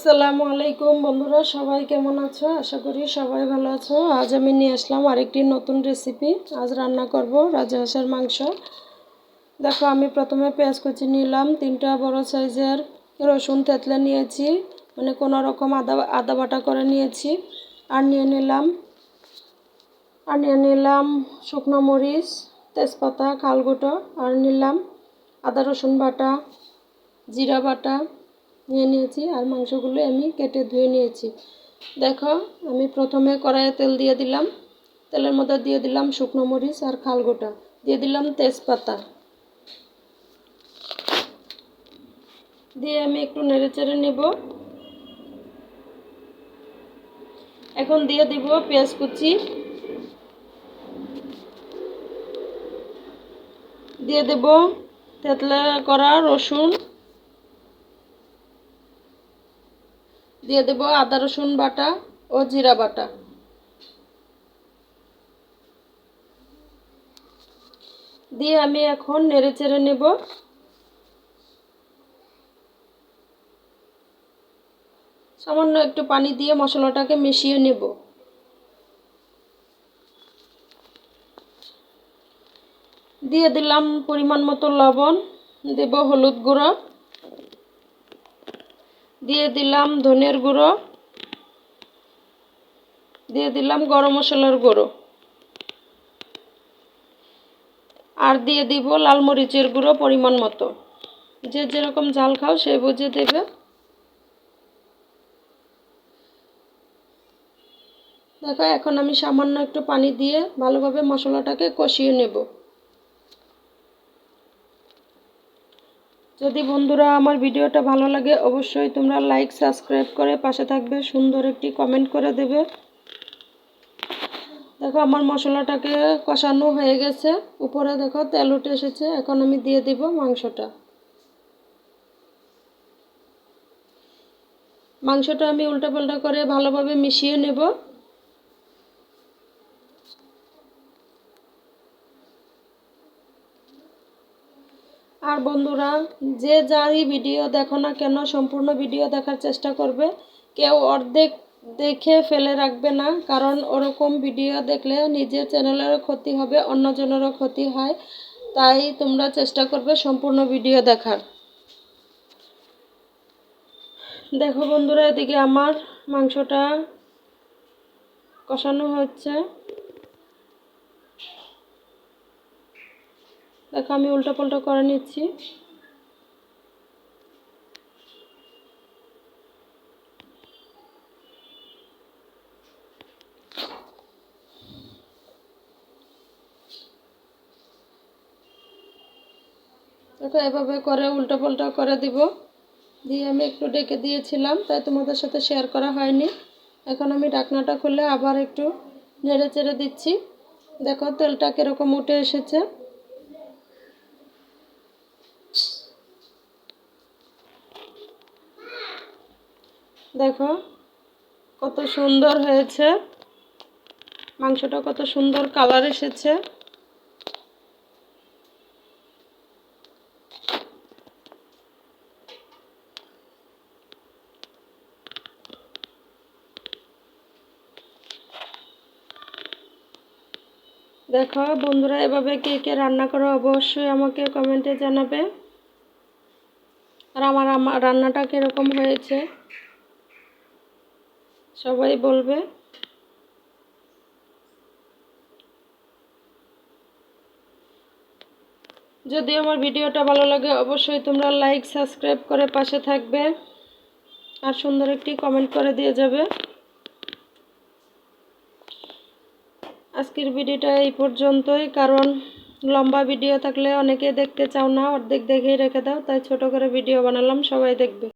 আসসালামু আলাইকুম বন্ধুরা, সবাই কেমন আছো? আশা করি সবাই ভালো আছো। আজ আমি নিয়ে আসলাম আরেকটি নতুন রেসিপি আজ রান্না করব রাজহাঁসের মাংস। দেখো, আমি প্রথমে পেঁয়াজ কুচি নিলাম, তিনটা বড় সাইজের রসুন তেতলে নিয়েছি মানে কোনো রকম আদা আদা বাটা করে নিয়েছি, আর নিয়ে নিলাম, আর নিয়ে নিলাম শুকনো মরিচ, তেজপাতা খালগুটো আর নিলাম আদা রসুন বাটা, জিরা বাটা নিয়ে নিয়েছি আর মাংসগুলো আমি কেটে ধুয়ে নিয়েছি। দেখো, আমি প্রথমে কড়াইয়ে তেল দিয়ে দিলাম। তেলের মধ্যে দিয়ে দিলাম শুকনো মরিচ আর খালগোটা দিয়ে দিলাম তেজপাতা। দিয়ে আমি একটু নেড়ে চেড়ে নেব। এখন দিয়ে দিব পেঁয়াজ কুচি। দিয়ে দেব তেতলা করা রসুন। দিয়ে দেব আদা, রসুন বাটা ও জিরা বাটা। দিয়ে আমি এখন নেড়ে চেড়ে নেব। সামান্য একটু পানি দিয়ে মশলাটাকে মিশিয়ে নেব। দিয়ে দিলাম পরিমাণ মতো লবণ, দেব হলুদ গুঁড়ো। দিয়ে দিলাম ধনের গুঁড়ো। দিয়ে দিলাম গরম মশলার গুঁড়ো। আর দিয়ে দিব লাল মরিচের গুঁড়ো পরিমাণ মতো। যে যেরকম ঝাল খাও সে বুঝে দেবে। দেখো, এখন আমি সামান্য একটু পানি দিয়ে ভালোভাবে মশলাটাকে কষিয়ে নেব। যদি বন্ধুরা আমার ভিডিওটা ভালো লাগে, অবশ্যই তোমরা লাইক সাবস্ক্রাইব করে পাশে থাকবে। সুন্দর একটি কমেন্ট করে দেবে। দেখো আমার মশলাটাকে কষানো হয়ে গেছে। উপরে দেখো তেল উঠে এসেছে। এখন আমি দিয়ে দিব মাংসটা। মাংসটা আমি উল্টা পাল্টা করে ভালোভাবে মিশিয়ে নেব। আর বন্ধুরা, যে যারই ভিডিও দেখো না কেন, সম্পূর্ণ ভিডিও দেখার চেষ্টা করবে। কেউ অর্ধেক দেখে ফেলে রাখবে না, কারণ ওরকম ভিডিও দেখলে নিজের চ্যানেলেরও ক্ষতি হবে, অন্যজনেরও ক্ষতি হয়। তাই তোমরা চেষ্টা করবে সম্পূর্ণ ভিডিও দেখার। দেখো বন্ধুরা, এদিকে আমার মাংসটা কষানো হচ্ছে। দেখো, আমি উল্টো পাল্টা করে নিচ্ছি। দেখো এভাবে করে উল্টো পাল্টা করে দিব। দিয়ে আমি একটু ডেকে দিয়েছিলাম, তাই তোমাদের সাথে শেয়ার করা হয়নি। এখন আমি ডাকনাটা খুলে আবার একটু নেড়ে চেড়ে দিচ্ছি। দেখো, তেলটা কীরকম উঠে এসেছে। দেখো, কত সুন্দর হয়েছে। মাংসটা কত সুন্দর কালার এসেছে। দেখো, বন্ধুরা, এভাবে কে কে রান্না করো অবশ্যই আমাকে কমেন্টে জানাবে। আর আমার রান্নাটা কীরকম হয়েছে? সবাই বলবে। যদি আমার ভিডিওটা ভালো লাগে, অবশ্যই তোমরা লাইক সাবস্ক্রাইব করে পাশে থাকবে। আর সুন্দর একটি কমেন্ট করে দিয়ে যাবে। আজকের ভিডিওটা এই পর্যন্তই, কারণ লম্বা ভিডিও থাকলে অনেকে দেখতে চাও না, অর্ধেক দেখেই রেখে দাও, তাই ছোট করে ভিডিও বানালাম, সবাই দেখবে।